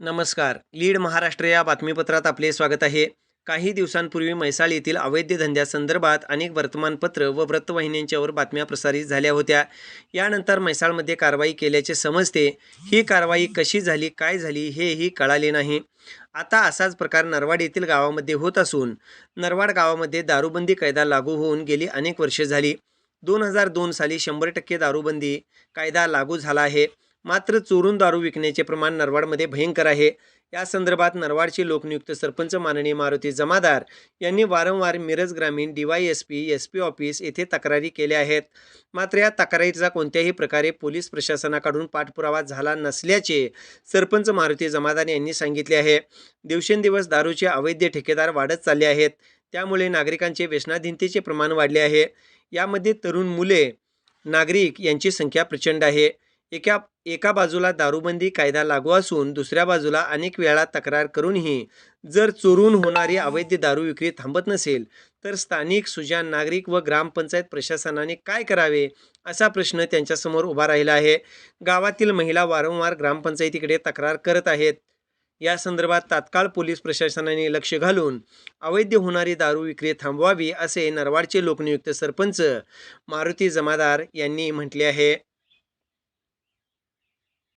नमस्कार. लीड महाराष्ट्र या बातमीपत्रात आपले स्वागत आहे. काही दिवसांपूर्वी म्हैसाळ येथील अवैध धंद्यासंदर्भात अनेक वर्तमानपत्र व वृत्तवाहिन्यांच्यावर बातम्या प्रसारित झाल्या होत्या. यानंतर म्हैसाळमध्ये कारवाई केल्याचे समजते. ही कारवाई कशी झाली काय झाली हेही कळाले नाही. आता असाच प्रकार नरवाड येथील गावामध्ये होत असून नरवाड गावामध्ये दारूबंदी कायदा लागू होऊन गेली अनेक वर्षे झाली. दोन हजार दोन साली शंभर टक्के दारूबंदी कायदा लागू झाला आहे. मात्र चोरून दारू विकण्याचे प्रमाण नरवाडमध्ये भयंकर आहे. या संदर्भात नरवाडचे लोकनियुक्त सरपंच माननीय मारुती जमादार यांनी वारंवार मिरज ग्रामीण D Y S P S P office येथे तक्रारी केल्या आहेत. मात्र या तक्रारीचा कोणत्याही प्रकारे पोलीस प्रशासनाकडून पाठपुरावा झाला नसल्याचे सरपंच मारुती जमादार यांनी सांगितले आहे. दिवसेंदिवस दारूचे अवैध ठेकेदार वाढत चालले आहेत. त्यामुळे नागरिकांचे व्यसनाधीनतेचे प्रमाण वाढले आहे. यामध्ये तरुण मुले नागरिक यांची संख्या प्रचंड आहे. एका एका बाजूला दारूबंदी कायदा लागू असून दुसऱ्या बाजूला अनेक वेळा तक्रार करूनही जर चोरून होणारी अवैध दारू विक्री थांबत नसेल तर स्थानिक सुजान नागरिक व ग्रामपंचायत प्रशासनाने काय करावे असा प्रश्न त्यांच्यासमोर उभा राहिला आहे. गावातील महिला वारंवार ग्रामपंचायतीकडे तक्रार करत आहेत. या संदर्भात तात्काळ पोलीस प्रशासनाने लक्ष घालून अवैध होणारी दारू विक्री थांबवावी असे नरवाडचे लोकनियुक्त सरपंच मारुती जमादार यांनी म्हटले आहे.